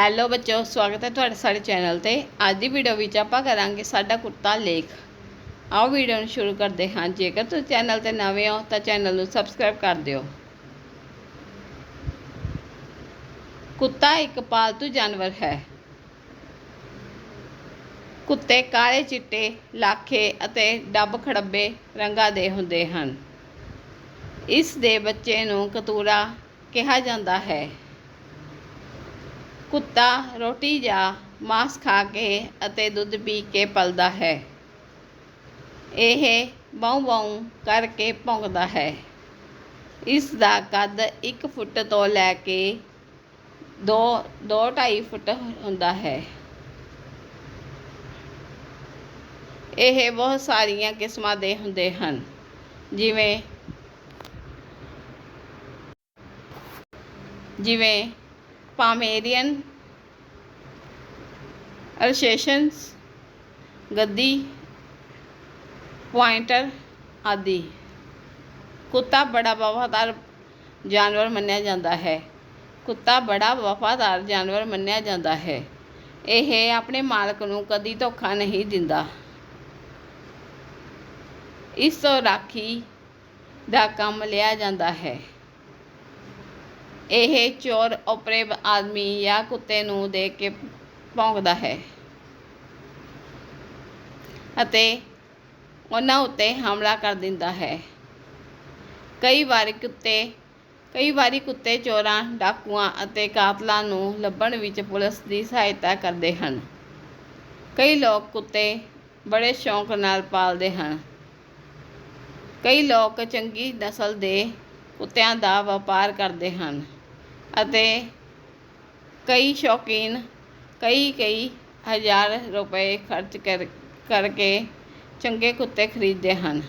Hello ਬੱਚੋ ਸਵਾਗਤ ਹੈ ਤੁਹਾਡੇ ਸਾਡੇ ਚੈਨਲ ਤੇ। ਅੱਜ ਦੀ ਵੀਡੀਓ ਵਿੱਚ ਆਪਾਂ ਕਰਾਂਗੇ ਸਾਡਾ ਕੁੱਤਾ ਲੇਖ। ਆਓ ਵੀਡੀਓ ਨੂੰ ਸ਼ੁਰੂ ਕਰਦੇ ਹਾਂ। ਜੇਕਰ ਤੁਸੀਂ ਚੈਨਲ ਤੇ ਨਵੇਂ ਹੋ, ਤਾਂ ਚੈਨਲ ਨੂੰ ਸਬਸਕ੍ਰਾਈਬ ਕਰ ਦਿਓ। ਕੁੱਤਾ ਇੱਕ ਪਾਲਤੂ ਜਾਨਵਰ ਹੈ। ਕੁੱਤੇ ਕਾਲੇ ਚਿੱਟੇ, ਲਾਖੇ ਅਤੇ ਡੱਬ ਖੜੱਬੇ ਰੰਗਾਂ ਦੇ ਹੁੰਦੇ ਹਨ। ਇਸ ਦੇ ਬੱਚੇ ਨੂੰ ਕਤੂਰਾ ਕਿਹਾ ਜਾਂਦਾ ਹੈ। ਕੁੱਤਾ ਰੋਟੀ ਜਾਂ ਮਾਸ ਖਾ ਕੇ ਅਤੇ ਦੁੱਧ ਪੀ ਕੇ ਪਲਦਾ ਹੈ। ਇਹ ਬਾਉ ਬਾਉ ਕਰਕੇ ਭੌਂਕਦਾ ਹੈ। ਇਸ ਦਾ ਕੱਦ 1 ਫੁੱਟ ਤੋਂ ਲੈ ਕੇ 2 2.5 ਫੁੱਟ ਹੁੰਦਾ ਹੈ। ਇਹ ਬਹੁਤ ਸਾਰੀਆਂ ਕਿਸਮਾਂ ਦੇ ਹੁੰਦੇ ਹਨ, ਜਿਵੇਂ ਜਿਵੇਂ ਪਾਮੇਰੀਅਨ ਅਲਸੇਸ਼ਨਸ, ਗੱਦੀ, ਪੁਆਇੰਟਰ ਆਦਿ। ਕੁੱਤਾ ਬੜਾ ਵਫਾਦਾਰ ਜਾਨਵਰ ਮੰਨਿਆ ਜਾਂਦਾ ਹੈ। ਕੁੱਤਾ ਬੜਾ ਵਫਾਦਾਰ ਜਾਨਵਰ ਮੰਨਿਆ ਜਾਂਦਾ ਹੈ। ਇਹ ਆਪਣੇ ਮਾਲਕ ਨੂੰ ਕਦੀ ਧੋਖਾ ਨਹੀਂ ਦਿੰਦਾ। ਇਸ ਤੋਂ ਰਾਖੀ ਦਾ ਕੰਮ ਲਿਆ ਜਾਂਦਾ ਹੈ। ਇਹ ਚੋਰ ਓਪਰੇ ਆਦਮੀ ਜਾਂ ਕੁੱਤੇ ਨੂੰ ਦੇਖ ਕੇ ਭੌਂਕਦਾ ਹੈ। ਅਤੇ ਉਹਨਾਂ ਉੱਤੇ ਹਮਲਾ ਕਰ ਦਿੰਦਾ ਹੈ। ਕਈ ਵਾਰੀ ਕੁੱਤੇ, ਕਈ ਵਾਰੀ ਕੁੱਤੇ ਚੋਰਾਂ, ਡਾਕੂਆਂ ਅਤੇ ਕਾਤਲਾਂ ਨੂੰ ਲੱਭਣ ਵਿੱਚ ਪੁਲਿਸ ਦੀ ਸਹਾਇਤਾ ਕਰਦੇ ਹਨ। ਕਈ ਲੋਕ ਕੁੱਤੇ ਬੜੇ ਸ਼ੌਂਕ ਨਾਲ ਪਾਲਦੇ ਹਨ। ਕਈ ਲੋਕ ਚੰਗੀ ਨਸਲ ਦੇ ਕੁੱਤਿਆਂ ਦਾ ਵਪਾਰ ਕਰਦੇ ਹਨ। ਅਤੇ ਕਈ ਸ਼ੌਕੀਨ ਕਈ ਕਈ ਹਜ਼ਾਰ ਰੁਪਏ ਖਰਚ ਕਰ ਕਰਕੇ ਚੰਗੇ ਕੁੱਤੇ ਖਰੀਦਦੇ ਹਨ।